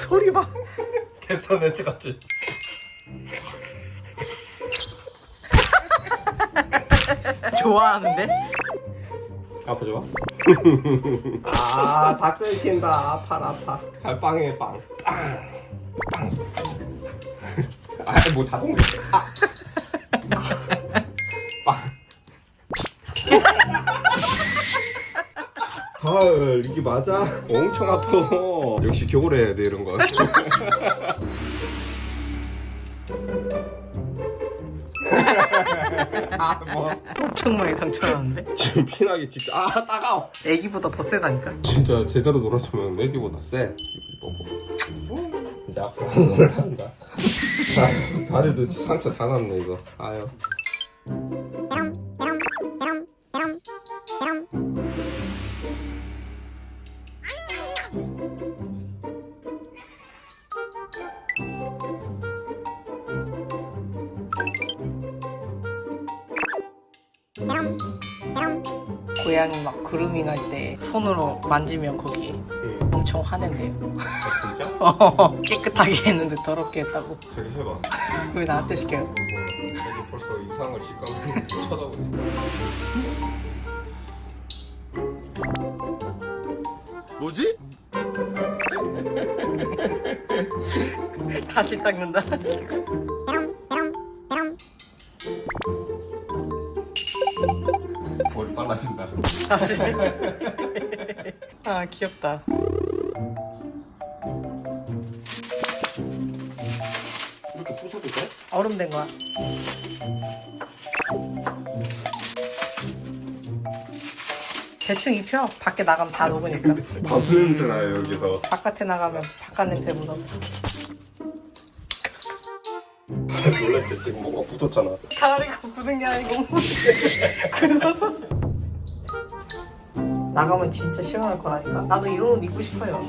소리 봐. 캐스터네츠 같지? 좋아하는데? 아파 좋아? 아, 다 끊긴다. 아파, 아파. 갈빵에 빵. 빵. 빵. 아, 뭐 다. 아. 가을 이게 맞아? 엄청 아파. 역시 겨울에 해야 돼 이런 건. 아 뭐. 엄청 많이 상처났는데? 지금 피나기 직전. 아 따가워. 애기보다 더 세다니까? 진짜 제대로 놀았으면 애기보다 세. 이거 이제 앞으로 안 놀란다. 아, 다리도 상처 다 났네 이거. 아유. 고양이 막 그루밍 할 때 손으로 만지면 거기 응. 엄청 화낸대요. 아, 진짜? 어, 깨끗하게 했는데 더럽게 했다고. 저기 해봐. 왜 나한테 시켜요? 애기 벌써 이상한 식감을 쳐다보네. 뭐지? 다시 닦는다. 다. 다시. 아, 귀엽다. 이렇게 부숴도 돼? 얼음 된 거야. 대충 입혀. 밖에 나가면 다 녹으니까. 밥수 냄새 나요 여기서. 바깥에 나가면 바깥 냄새 묻어. 지금 뭐가 붙었잖아. 가리가 굳은 게 아니고 굳어서. 나가면 진짜 시원할 거라니까. 나도 이런 옷 입고 싶어요.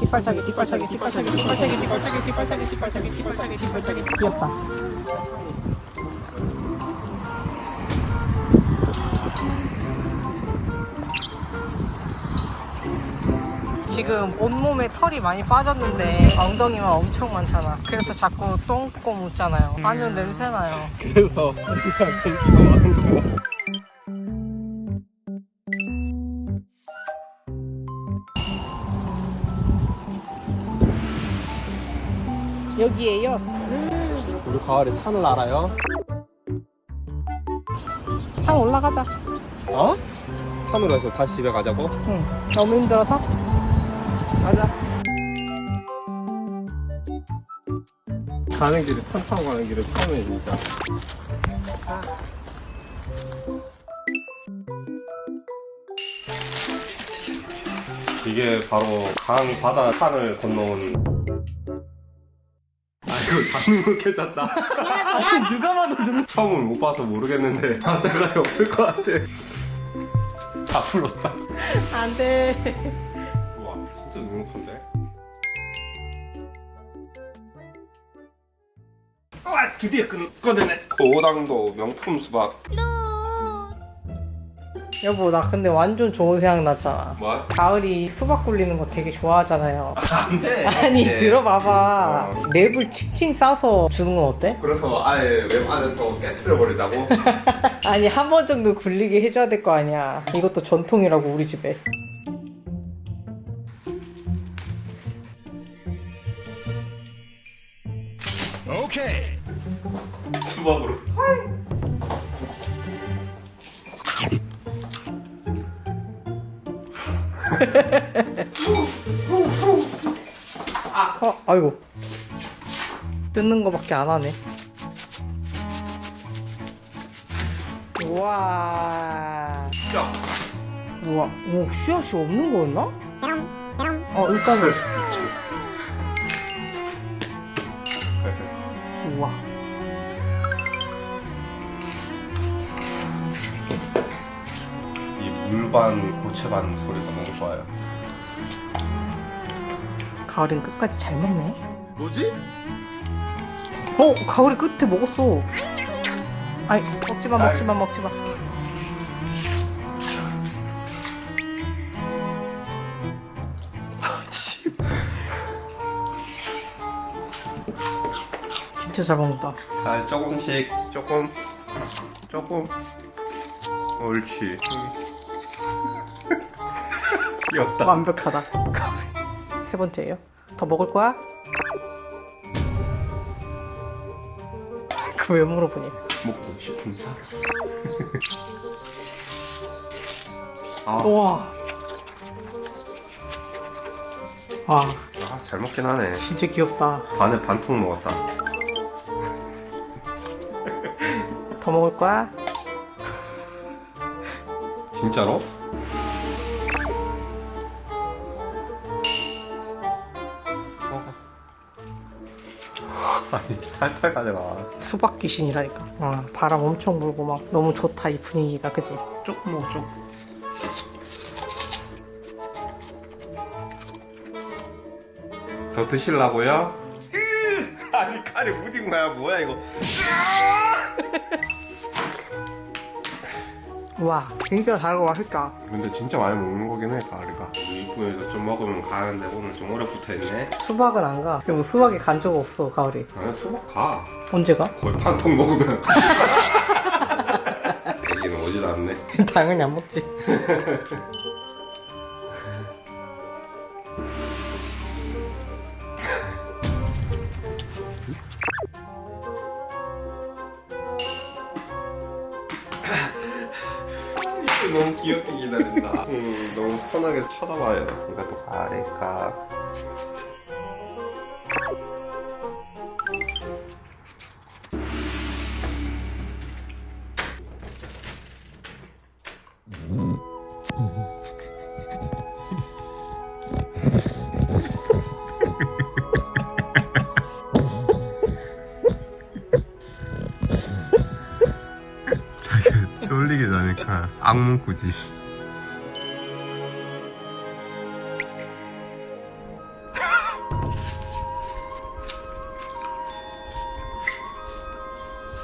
뒷발차기, 뒷발차기, 뒷발차기, 뒷발차기, 뒷발차기, 뒷발차기, 뒷발차기, 뒷발차기, 뒷발차기, 뒷발차기. 귀엽다. 지금 온몸에 털이 많이 빠졌는데 엉덩이만 엄청 많잖아. 그래서 자꾸 똥꼬 묻잖아요. 아니면 냄새나요. 그래서 그냥 공기가 많은 거야. 여기에요. 우리 가을에 산을 알아요? 산 올라가자. 어? 산으로 해서 다시 집에 가자고? 응. 너무 힘들어서? 가자. 가는 길에 산 타고 가는 길에 처음에 진짜. 이게 바로 강 바다 산을 건너온. 아이고 다 눅눅해졌다. 아니, 누가 봐도 눈. 처음은 못 봐서 모르겠는데 바다가 없을 것 같아. 다 풀었다. 안 돼. 아 드디어 끊, 꺼내네 고당도 명품 수박 여보, 나 근데 완전 좋은 생각 났잖아. 뭐? 가을이 수박 굴리는 거 되게 좋아하잖아요. 안돼 아니, 들어봐봐. 랩을 칭칭 싸서 주는 건 어때? 그래서 아예 웹 안에서 깨트려 버리자고 아니, 한 번 정도 굴리게 해줘야 될 거 아니야. 이것도 전통이라고, 우리 집에. 수박으로 어, 아이고. 뜯는 거밖에 안 하네. 우와. 쫙 우와. 오, 씨앗이 없는 거였나? 어, 일단은. 우와. 물반 고체 반 소리가 너무 좋아요. 가을은 끝까지 잘 먹네. 뭐지? 어, 가을이 끝에 먹었어. 아이, 먹지 마, 먹지 마, 먹지 아, 마. 진짜 잘 먹는다. 자 조금씩 조금 조금 옳지. 음. 귀엽다 완벽하다. 세 번째예요. 더 먹을 거야? 그 왜 물어보니? 먹고 싶은 사람 아, 우와. 와, 아, 잘 먹긴 하네 진짜 귀엽다. 반에 반통 먹었다 더 먹을 거야? 진짜로? 아니 살살 가져가 수박 귀신이라니까. 와, 바람 엄청 불고 막 너무 좋다 이 분위기가 그지? 조금 먹어 조금 더 드실라고요? 으, 아니 칼이 무딘 거야 뭐야 이거 와, 진짜 달고 맛있다. 근데 진짜 많이 먹는 거긴 해 가을이가 이쁘에도 좀 먹으면 가는데 오늘 좀 오래 붙어있네 수박은 안 가. 그리고 수박에 간 적 없어 가을이. 아니 수박 가 언제 가? 거의 반통 먹으면 얘기는 오지도 않네 당연히 안 먹지. 너무 귀엽게 기다린다. 음, 너무 선하게 쳐다봐요 또 가을일까 악몽 꾸지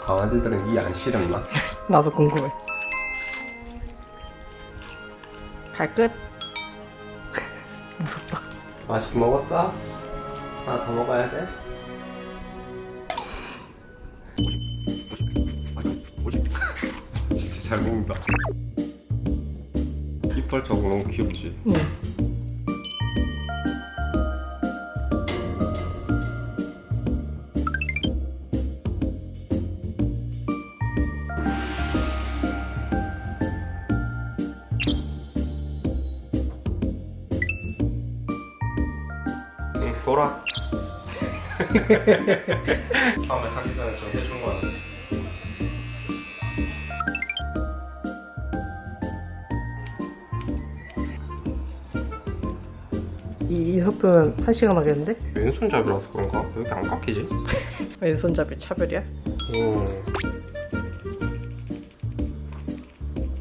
강아지들은 이안 싫었나? 나도 궁금해. 갈 끝? 무섭다. 맛있게 먹었어? 하나 더 먹어야 돼? 진짜 잘 먹는다 이빨 저거 너무 귀엽지? 응. 응 돌아 처음에 하기 전에 좀 해준 거야 이, 이 속도는 한 시간 하겠는데? 왼손잡이라서 그런가? 왜 이렇게 안 깎이지? 왼손잡이 차별이야? 오.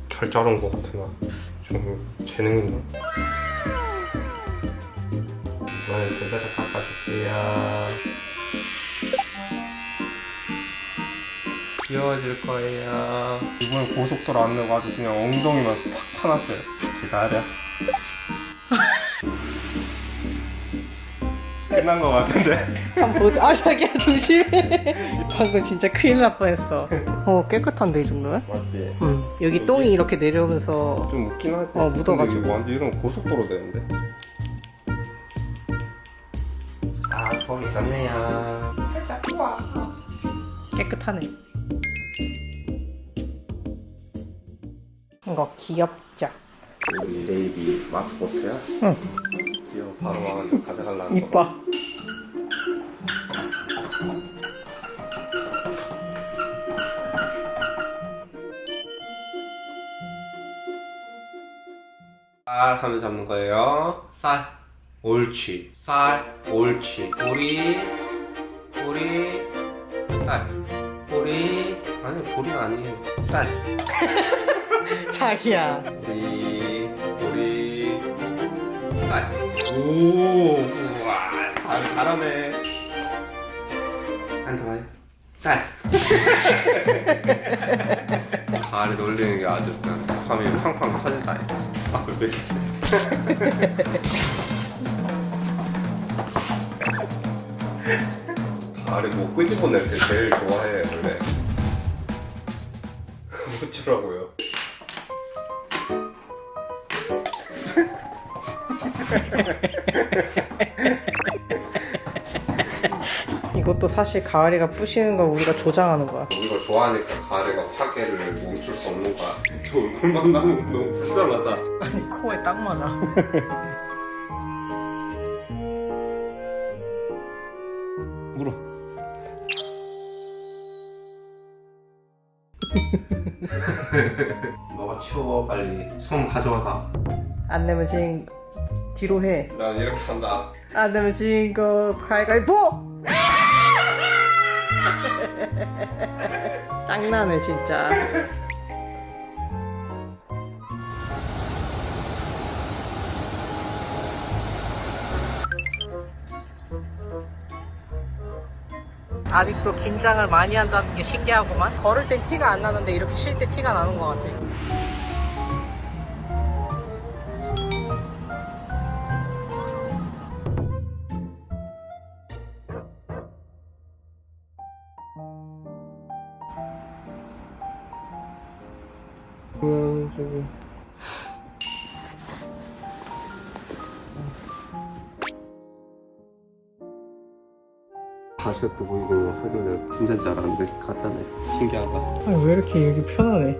잘 자른 것 같아 나좀 재능 있나? 이번엔 제대로 깎아줄게요 귀여워질 거예요 이번엔 고속도로 안 내고 아주 그냥 엉덩이만 팍 파놨어요 기다려 끝난 것 같은데 한번 보자. 아, 자기야, 조심해. 방금 진짜 큰일 날 뻔했어. 어, 깨끗한데, 이 정도면? 맞지? 응. 여기 똥이 이렇게 내려오면서. 좀 묻긴 하지. 어, 묻어가지고. 근데 이거 완전 이런 고속도로 되는데. 아, 폼이 좋네요. 깨끗하네. 이거 귀엽죠? 우리 레이비 마스코트야? 응. 바로 와가지고 가져가려는 거. 이뻐. 쌀 하면 잡는 거예요. 쌀. 옳지. 쌀. 옳지. 보리. 보리. 쌀. 보리. 아니, 보리가 아니에요. 쌀. 자기야. 우리 아, 오 우와 잘 잘하네 한더 많이 쌀 가을에 놀리는 게 아주 그냥 화면이 팡팡 터진다 아 그걸 뺏겼어 아래 뭐 끄집어낼 때 제일 좋아해 원래 어쩌라고요 이것도 사실 가을이가 부시는 걸 우리가 조장하는 거야. 우리가 좋아하니까 가래가 파괴를 멈출 수 없는 거야. 저 얼굴만 나면 너무 불쌍하다. 아니 코에 딱 맞아. 물어. 너가 치워 빨리. 손 가져와라 안 내면 지금 뒤로 해. 난 이렇게 한다 안 지금 거 가위가위보. 짱나네 진짜. 아직도 긴장을 많이 한다는 게 신기하구만. 걸을 땐 티가 안 나는데 이렇게 쉴 때 티가 나는 것 같아. 그냥 저기 발색도 보이고 하길래 진짜인 줄 알았는데 가짜네 신기하다. 아니, 왜 이렇게 여기 편하네?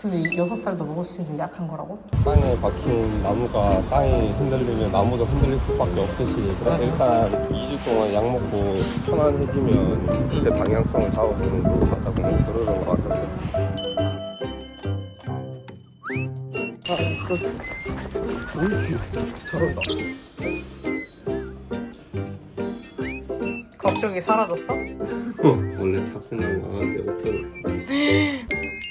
근데 이 여섯 살도 먹을 수 있는 약한 거라고? 땅에 박힌 나무가 땅이 흔들리면 나무도 흔들릴 수밖에 없듯이 그래서 일단 2주 동안 약 먹고 편안해지면 그때 방향성을 잡아보는 거 같다고 그러는 거 같던데 아, 그, 옳지 잘한다 걱정이 사라졌어? 원래 탑승하고 나갔는데 없어졌어